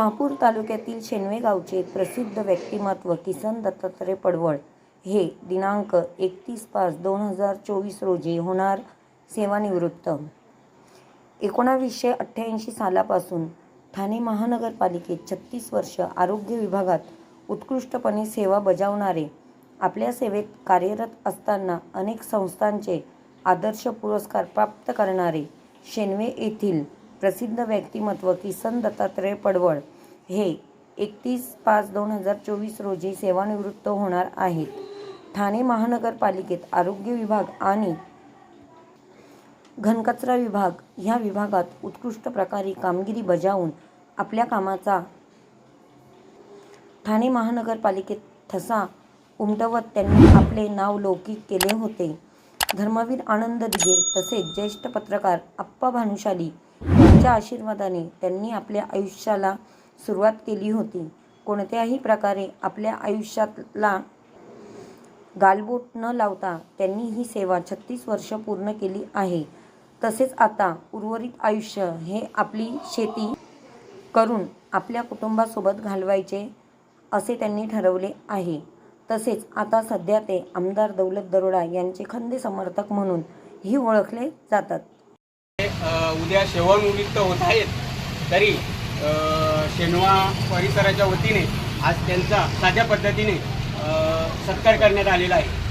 शहापूर तालुक्यातील शेनवे गावचे प्रसिद्ध व्यक्तिमत्व किसन दत्तात्रय पडवळ. हे दिनांक एकतीस पाच दोन हजार चोवीस रोजी होणार सेवानिवृत्त. एकोणावीसशे अठ्ठ्याऐंशी सालापासून ठाणे महानगरपालिकेत छत्तीस वर्ष आरोग्य विभागात उत्कृष्टपणे सेवा बजावणारे आपल्या सेवेत कार्यरत असताना अनेक संस्थांचे आदर्श पुरस्कार प्राप्त करणारे शेनवे येथील प्रसिद्ध व्यक्तिमत्व किसन दत्तात्रय पडवळ हे एकतीस पाच दोन हजार चोवीस रोजी सेवानिवृत्त होणार आहेत. ठाणे महानगरपालिकेत आरोग्य विभाग आणि घनकचरा विभाग ह्या विभागात उत्कृष्ट प्रकारे कामगिरी बजावून आपल्या कामाचा ठाणे महानगरपालिकेत ठसा उमटवत त्यांनी आपले नाव लौकिक केले होते. धर्मवीर आनंद दिघे तसेच ज्येष्ठ पत्रकार अप्पा भानुशाली त्यांच्या आशीर्वादाने त्यांनी आपल्या आयुष्याला सुरुवात केली होती. कोणत्याही प्रकारे आपल्या आयुष्यातला गालबोट न लावता त्यांनी ही सेवा छत्तीस वर्ष पूर्ण केली आहे. तसेच आता उर्वरित आयुष्य हे आपली शेती करून आपल्या कुटुंबासोबत घालवायचे असे त्यांनी ठरवले आहे. तसेच आता सध्या ते आमदार दौलत दरोडा यांचे खंदे समर्थक म्हणून ही ओळखले जातात. उद्या सेवानिवृत्त होत आहेत तरी शेनवा परिसराच्या वतीने आज त्यांचा साध्या पद्धतीने सत्कार करण्यात आलेला आहे.